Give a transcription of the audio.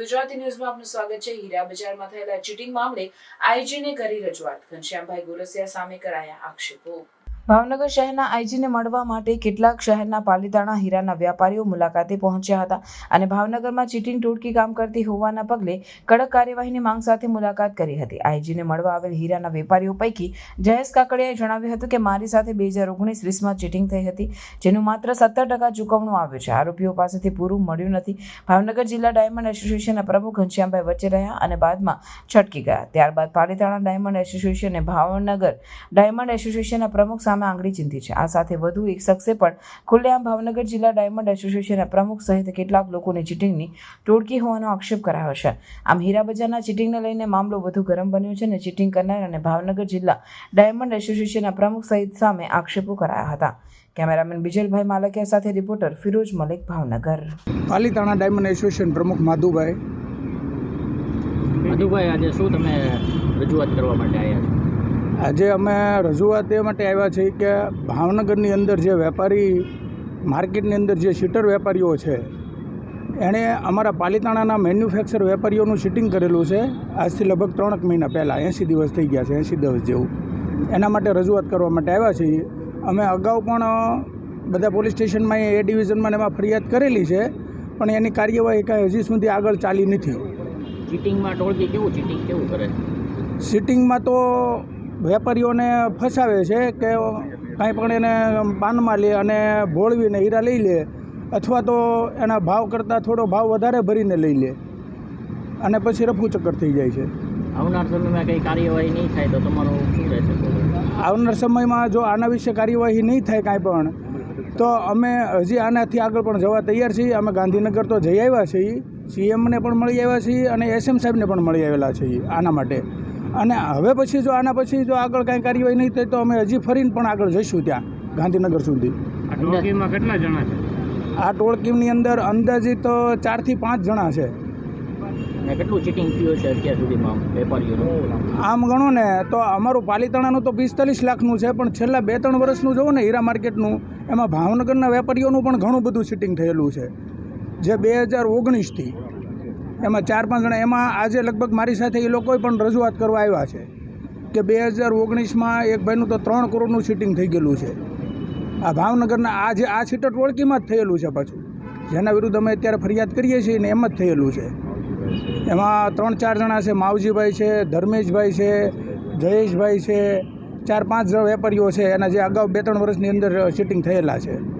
ગુજરાતી ન્યૂઝમાં આપનું સ્વાગત છે. હીરા બજારમાં થયેલા ચીટિંગ મામલે આઈજીને કરી રજૂઆત ઘનશ્યામભાઈ ગોરસિયા સામે કરાયા આક્ષેપો. ભાવનગર શહેરના આઈજીને મળવા માટે કેટલાક શહેરના પાલીતાણા હીરાના વ્યાપારીઓ મુલાકાતે પહોંચ્યા હતા અને ભાવનગરમાં ચીટિંગ ટોળકી કામ કરતી હોવાના પગલે કડક કાર્યવાહીની માંગ સાથે મુલાકાત કરી હતી. આઈજીને મળવા આવેલ હીરાના વેપારીઓ પૈકી જયેશ કાકડિયાએ જણાવ્યું હતું કે, મારી સાથે બે હજાર ઓગણીસ વીસમાં ચીટિંગ થઈ હતી, જેનું માત્ર સત્તર ટકા ચૂકવણું આવ્યું છે. આરોપીઓ પાસેથી પૂરું મળ્યું નથી. ભાવનગર જિલ્લા ડાયમંડ એસોસિએશનના પ્રમુખ ઘનશ્યામભાઈ વચ્ચે રહ્યા અને બાદમાં છટકી ગયા. ત્યારબાદ પાલીતાણા ડાયમંડ એસોસિએશને ભાવનગર ડાયમંડ એસોસિએશનના પ્રમુખ સામે આંગળી ચીંધી છે. આ સાથે વધુ એક શખ્સે પણ ખુલ્લેઆમ ભાવનગર જિલ્લા ડાયમંડ એસોસિએશનના પ્રમુખ સહિત કેટલાક લોકોની ચીટિંગની ટોળકી હોવાનો આક્ષેપ કરાયો છે. આમ હીરા બજારના ચીટિંગને લઈને મામલો વધુ ગરમ બન્યો છે અને ચીટિંગ કરનાર અને ભાવનગર જિલ્લા ડાયમંડ એસોસિએશનના પ્રમુખ સહિત સામે આક્ષેપો કરાયા હતા. કેમેરામેન બિજલભાઈ માલકિયા સાથે reporter Firoj Malik Bhavnagar. Palitana diamond association પ્રમુખ માધુભાઈ. માધુભાઈ આજે શું તમે રજૂઆત કરવા માટે આવ્યા છો? આજે અમે રજૂઆત એ માટે આવ્યા છીએ કે ભાવનગરની અંદર જે વેપારી માર્કેટની અંદર જે શીટર વેપારીઓ છે એણે અમારા પાલિતાણાના મેન્યુફેક્ચર વેપારીઓનું શીટિંગ કરેલું છે. આજથી લગભગ ત્રણેક મહિના પહેલાં એંસી દિવસ થઈ ગયા છે એંસી દિવસ જેવું. એના માટે રજૂઆત કરવા માટે આવ્યા છીએ. અમે અગાઉ પણ બધા પોલીસ સ્ટેશનમાં એ ડિવિઝનમાં એમાં ફરિયાદ કરેલી છે પણ એની કાર્યવાહી કાંઈ હજી સુધી આગળ ચાલી નથી. ચીટિંગમાં ટોળકી કેવું ચીટિંગ કેવું કરે? સિટિંગમાં તો વેપારીઓને ફસાવે છે કે કાંઈ પણ એને પાનમાં લે અને ભોળવીને હીરા લઈ લે અથવા તો એના ભાવ કરતાં થોડો ભાવ વધારે ભરીને લઈ લે. અને પછી રફુ ચક્કર થઈ જાય છે. આવનાર સમયમાં કંઈ કાર્યવાહી નહીં થાય તો તમારું શું રહેશે આવનાર સમયમાં જો આના વિશે કાર્યવાહી નહીં થાય કાંઈ પણ તો અમે હજી આનાથી આગળ પણ જવા તૈયાર છીએ. અમે ગાંધીનગર તો જઈ આવ્યા છીએ. સીએમને પણ મળી આવ્યા છીએ અને એસએમ સાહેબને પણ મળી આવેલા છીએ આના માટે. અને હવે પછી જો આના પછી જો આગળ કાંઈ કાર્યવાહી નહીં થાય તો અમે હજી ફરીને પણ આગળ જઈશું ત્યાં ગાંધીનગર સુધી. આ ટોળકીમાં કેટલા જણા છે? આ ટોળકીની અંદર અંદાજિત ચારથી પાંચ જણા છે. અને કેટલું ચીટિંગ થયું છે અત્યાર સુધીમાં વેપારીઓનું? આમ ગણો ને તો અમારું પાલીતાણાનું તો પિસ્તાલીસ લાખનું છે પણ છેલ્લા બે ત્રણ વર્ષનું જોવો ને હીરા માર્કેટનું એમાં ભાવનગરના વેપારીઓનું પણ ઘણું બધું ચીટિંગ થયેલું છે. જે બે હજાર ઓગણીસથી. એમાં ચાર પાંચ જણા, એમાં આજે લગભગ મારી સાથે એ લોકોએ પણ રજૂઆત કરવા આવ્યા છે કે બે હજાર ઓગણીસમાં એક ભાઈનું તો ત્રણ કરોડનું શીટિંગ થઈ ગયેલું છે. આ ભાવનગરના, આ જે, આ સીટર ટોળકીમાં જ થયેલું છે પાછું. જેના વિરુદ્ધ અમે અત્યારે ફરિયાદ કરીએ છીએ ને એમ જ થયેલું છે. એમાં ત્રણ ચાર જણા છે, માવજીભાઈ છે, ધર્મેશભાઈ છે, જયેશભાઈ છે, ચાર પાંચ જણ વેપારીઓ છે, એના જે અગાઉ બે ત્રણ વર્ષની અંદર શીટિંગ થયેલા છે.